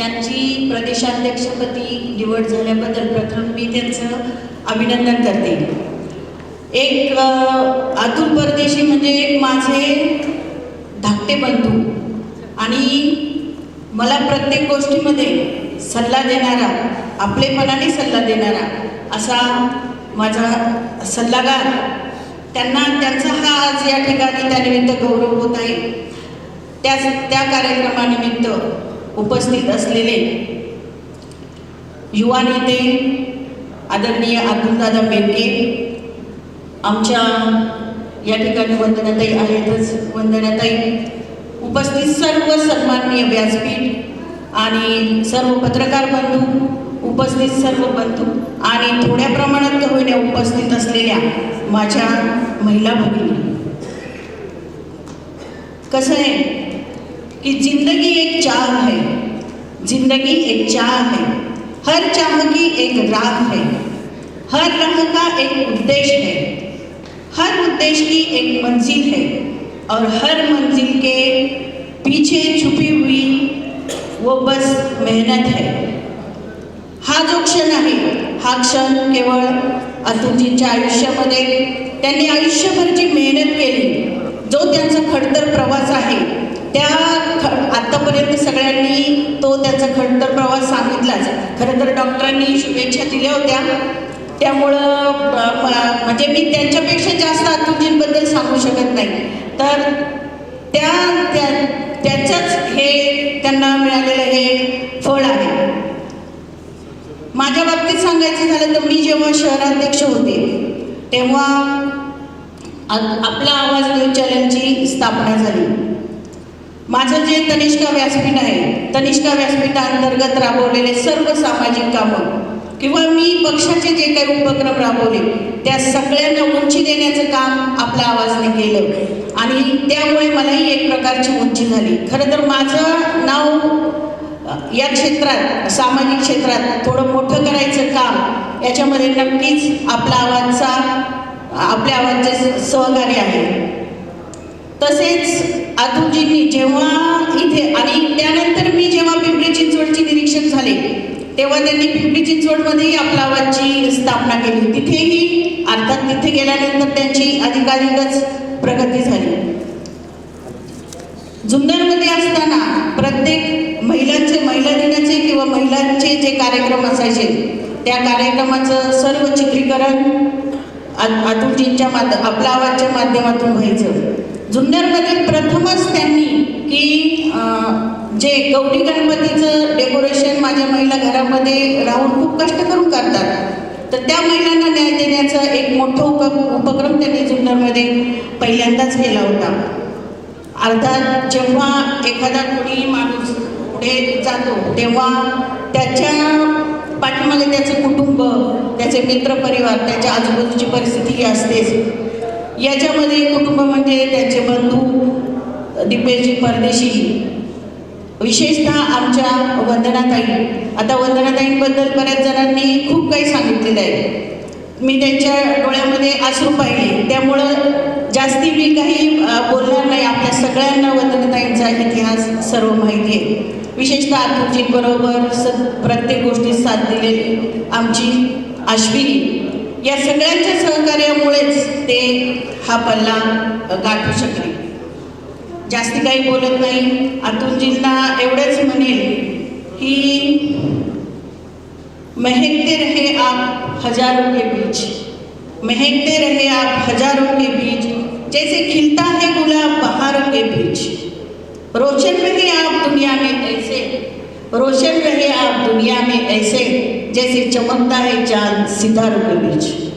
यांची प्रदेशाध्यक्षपदी निवड झाल्याबद्दल प्रथम मी त्यांचं अभिनंदन करते. एक अतुल परदेशी म्हणजे एक माझे धाकटे बंधू आणि मला प्रत्येक गोष्टीमध्ये सल्ला देणारा आपलेपणाने सल्ला देणारा असा माझा सल्लागार. त्यांना त्यांचा हा आज या ठिकाणी त्यानिमित्त गौरव होत आहे. त्याच त्या कार्यक्रमानिमित्त उपस्थित असलेले युवा नेते आदरणीय अब्दुलदादा मेंके आमच्या या ठिकाणी वंदनाताई आहेतच. वंदनाताई उपस्थित सर्व सन्माननीय व्यासपीठ आणि सर्व पत्रकार बंधू उपस्थित सर्व बंधू आणि थोड्या प्रमाणात का होईना उपस्थित असलेल्या माझ्या महिला भगिनी. कसं आहे? कि जिंदगी एक चाह है। जिंदगी एक चाह है। हर चाह की एक राह है। हर राह का एक उद्देश्य है। हर उद्देश्य की एक मंजिल है। और हर मंजिल के पीछे छुपी हुई वो बस मेहनत है। हा जो क्षण आहे हा क्षण केवळ अतुलजींच्या आयुष्यामध्ये त्यांनी आयुष्यभर जी मेहनत केली जो त्यांचा खडतर प्रवास आहे त्या आत्तापर्यंत सगळ्यांनी तो त्याचा खडतर प्रवास सांगितलाच. खरं तर डॉक्टरांनी शुभेच्छा दिल्या होत्या. त्यामुळं म्हणजे मी त्यांच्यापेक्षा जास्त अतुलजींबद्दल सांगू शकत नाही. तर त्या त्या त्याच्याच हे त्यांना मिळालेलं हे फळ आहे. माझ्या बाबतीत सांगायचं झालं तर मी जेव्हा शहराध्यक्ष होते तेव्हा आपला आवाज न्यूज चॅनलची स्थापना झाली. माझं जे तनिष्का व्यासपीठ आहे तनिष्का व्यासपीठाअंतर्गत राबवलेले सर्व सामाजिक कामं किंवा मी पक्षाचे जे काही उपक्रम राबवले त्या सगळ्यांना उंची देण्याचं काम आपल्या आवाजने केलं. आणि त्यामुळे मलाही एक प्रकारची उंची झाली. खरं तर माझं नाव या क्षेत्रात सामाजिक क्षेत्रात थोडं मोठं करायचं काम याच्यामध्ये नक्कीच आपला आवाजचा आपल्या आवाजचे सहकार्य आहे. तसेच तेव्हा त्यांनी पिंपरी चिंचवडमध्येही आपला आवाजची स्थापना केली. तिथेही अर्थात तिथे गेल्यानंतर त्यांची अधिकाधिकच प्रगती झाली. जुन्नरमध्ये असताना प्रत्येक महिलांचे महिला दिनाचे किंवा महिलांचे जे कार्यक्रम असायचे त्या कार्यक्रमाचं सर्व चित्रीकरण अतुलजींच्या माध आपला आवाजच्या माध्यमातून व्हायचं. जुन्नरमध्ये प्रथमच त्यांनी की जे गौरी गणपतीचं माझ्या महिला घरामध्ये राहून खूप कष्ट करून करतात तर त्या महिलांना न्याय देण्याचा एक मोठा उप उपक्रम त्यांनी जुन्नरमध्ये पहिल्यांदाच केला होता. अर्थात जेव्हा एखादा कोणी माणूस पुढे जातो तेव्हा त्याच्या पाठीमागे त्याचं कुटुंब त्याचे मित्रपरिवार त्याच्या आजूबाजूची परिस्थिती ही असतेच. याच्यामध्ये कुटुंब म्हणजे त्याचे बंधू दिपेशजी परदेशी विशेषतः आमच्या वंदनाताई. आता वंदनाताईंबद्दल बऱ्याच जणांनी खूप काही सांगितलेलं आहे. मी त्यांच्या डोळ्यामध्ये आसरू पाहिले. त्यामुळं जास्ती मी काही बोलणार नाही. आपल्या सगळ्यांना वंदनाताईंचा इतिहास सर्व माहिती आहे. विशेषतः अतुलजींबरोबर स प्रत्येक गोष्टीत साथ दिलेली आमची आश्विनी या सगळ्यांच्या सहकार्यामुळेच ते हा पल्ला गाठू शकले. जास्ती काही बोलत नाही. एवढंच म्हणेल की महकते रहे आप हज़ारों के बीच. महकते रहे आप हज़ारों के बीच. जैसे खिलता है गुलाब बहारों के बीच. रोशन रहे आप दुनिया में ऐसे. रोशन रहे आप दुनिया में ऐसे. जैसे चमकता है चाँद सितारों के बीच.